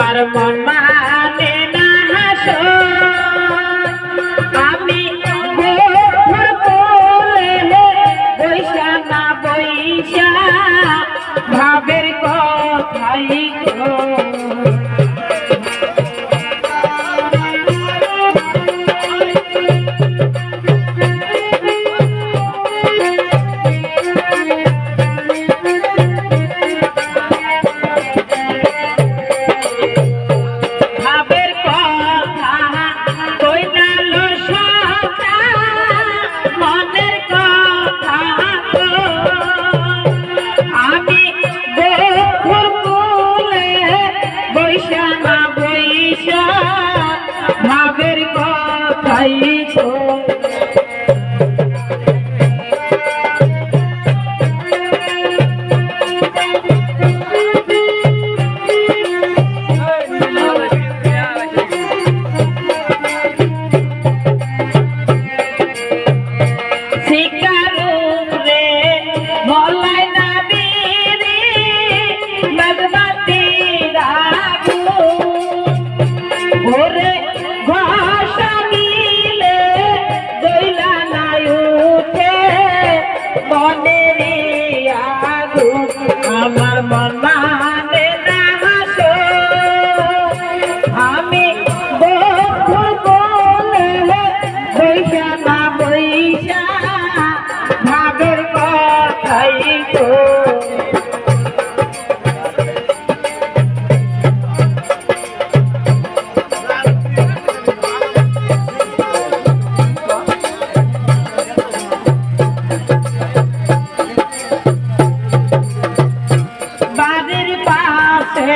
আমার মন মানে না হাসো। আমি বৈশা না বৈশা ভাবের কথাই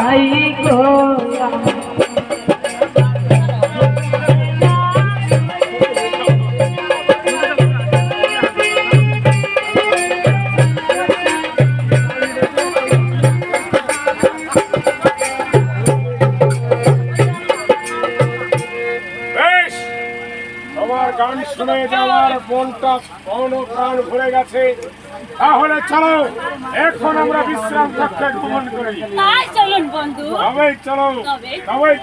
কথাই গো আমার গান শুনে যাওয়ার মনটা মন ও প্রাণ ভরে গেছে তাহলে চলো এখন আমরা বিশ্রাম কক্ষে গ্রহণ করি চলুন বন্ধু তবেই চলো? তবেই